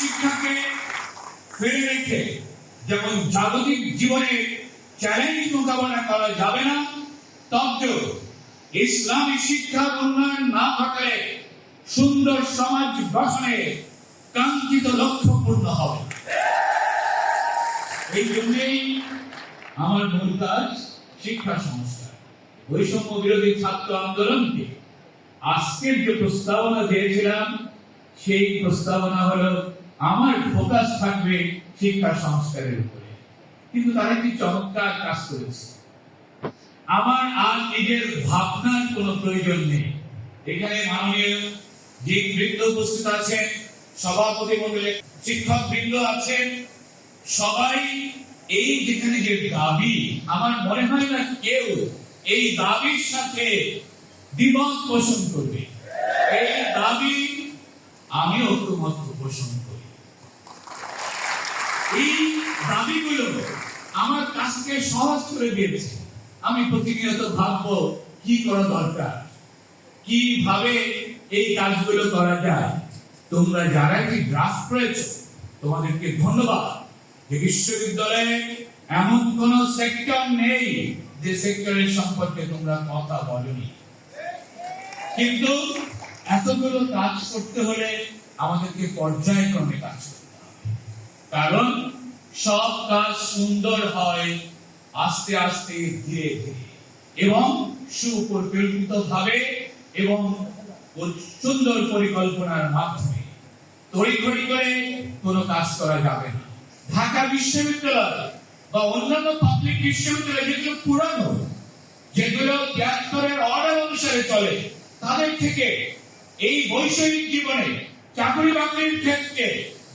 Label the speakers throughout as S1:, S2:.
S1: শিক্ষাকে ফেলে রেখে যেমন জাগতিক জীবনে চ্যালেঞ্জ মোকাবেলা করা যাবে না তদ্য ইসলামী শিক্ষার উন্নয়ন না ঘটলে সুন্দর সমাজ গঠনে কাঙ্ক্ষিত লক্ষ্য পূর্ণ হবে। এই জন্যই আমার মূল কাজ শিক্ষা সংস্কার। বৈষম্য বিরোধী ছাত্র আন্দোলনকে আজকের যে প্রস্তাবনা দিয়েছিলাম, সেই প্রস্তাবনা হলো আমার ফোকাস থাকবে শিক্ষা সংস্কারের উপরে। কিন্তু তারা কি চমৎকার কাজ করেছে। আমার আর নিজের ভাবনার কোনো প্রয়োজন নেই। এখানে মাননীয় যে বৃন্দ উপস্থিত আছেন, সভাপতি মন্ডলে শিক্ষক বৃন্দ আছেন। সবাই এই যেখানে যে দাবি, আমার মনে হয় না কেউ এই দাবির সাথে দ্বিমত পোষণ করবে। এই দাবি আমি ঐক্যমত পোষণ এই দাবিগুলো আমার কাজকে সহজ করে দিয়েছে। আমি প্রতিনিয়ত ভাববো, কি করা দরকার? কীভাবে এই কাজগুলো করা যায়? তোমরা যারা কি ড্রাফট করেছ, তোমাদেরকে ধন্যবাদ। যে বিশ্ববিদ্যালয়ে এমন কোন সেক্টর নেই যে সেক্টরের সম্পর্কে তোমরা কথা বলনি। কিন্তু এতগুলো কাজ করতে হলে আমাদেরকে পর্যায়ক্রমে কাজ করতে হবে। কারণ সব কাজ সুন্দর হয়, আস্তে আস্তে ধীরে ধীরে। এবং সুপরিকল্পিত ভাবে এবং সুন্দর পরিকল্পনার মাধ্যমে তড়িঘড়ি করে কোনো কাজ করা যাবে না। ঢাকা বিশ্ববিদ্যালয় বা অন্যান্য পাবলিক বিশ্ববিদ্যালয় যেগুলো পুরানো, যেগুলো অর্ডার অনুসারে চলে, তাদের থেকে এই বৈষয়িক জীবনে চাকরি বাকরির ক্ষেত্রে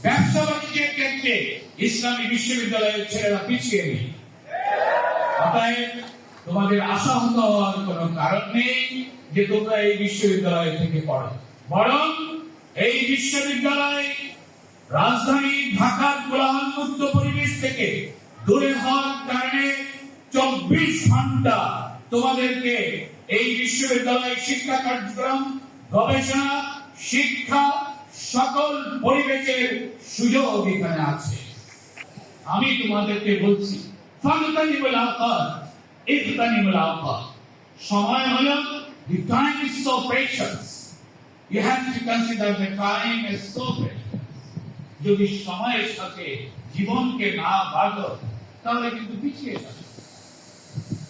S1: ব্যবসা বাণিজ্যের ক্ষেত্রে ইসলামী বিশ্ববিদ্যালয়ের ছেলেরা পিছিয়ে নেই। অতএব তোমাদের আশাহত হওয়ার কোনো কারণ নেই যে তোমরা এই বিশ্ববিদ্যালয় থেকে পড়ো। বরং এই বিশ্ববিদ্যালয় রাজধানী ঢাকার কোলাহল মুক্ত পরিবেশ থেকে দূরে হওয়ার কারণে চব্বিশ ঘণ্টা তোমাদেরকে এই বিশ্ববিদ্যালয় শিক্ষা কার্যক্রম, গবেষণা, শিক্ষা সকল পরিবেশের সুযোগ এখানে আছে। আমি তোমাদেরকে বলছি সময় যদি সময়ের সাথে জীবনকে না তাহলে কিন্তু পিছিয়ে যাবে।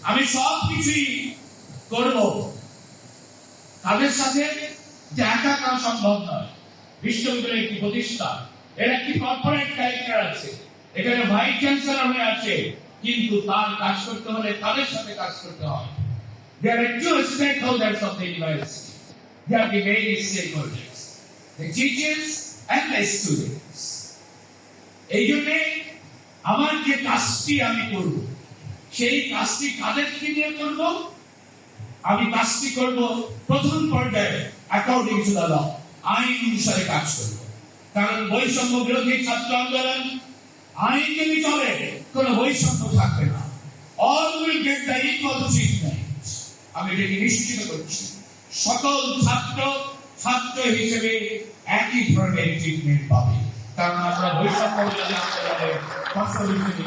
S1: আমি সব কিছুই করব। তাদের সাথে যে একা করা সম্ভব নয়। বিশ্ববিদ্যালয় একটি প্রতিষ্ঠান, এর একটি কর্পোরেট ক্যারেক্টার আছে। এখানে ভাইস চ্যান্সেলর হয়ে আছে, কিন্তু তার কাজ করতে হলে তাদের সাথে কাজ করতে হয় There are two stakeholders of the university. They are the main stakeholders. The teachers and the students. এই জন্যে আমার যে কাজটি আমি করব, সেই কাজটি কাদেরকে নিয়ে করব আমি কাজটি করব প্রথম পর্যায়ে অ্যাকর্ডিং টু দ্য ল আইন অনুসারে কাজ করব কারণ বৈষম্য বিরোধী ছাত্র আন্দোলন আইন যদি চলে? কোনো বৈষম্য থাকবে না। All will get the equal treatment আমি এটাকে নিশ্চিত করছি। সকল ছাত্র ছাত্র হিসেবে একই ধরনের ট্রিটমেন্ট পাবে। কারণ আমরা বৈষম্য বিরোধী আন্দোলনের ফসল হিসেবে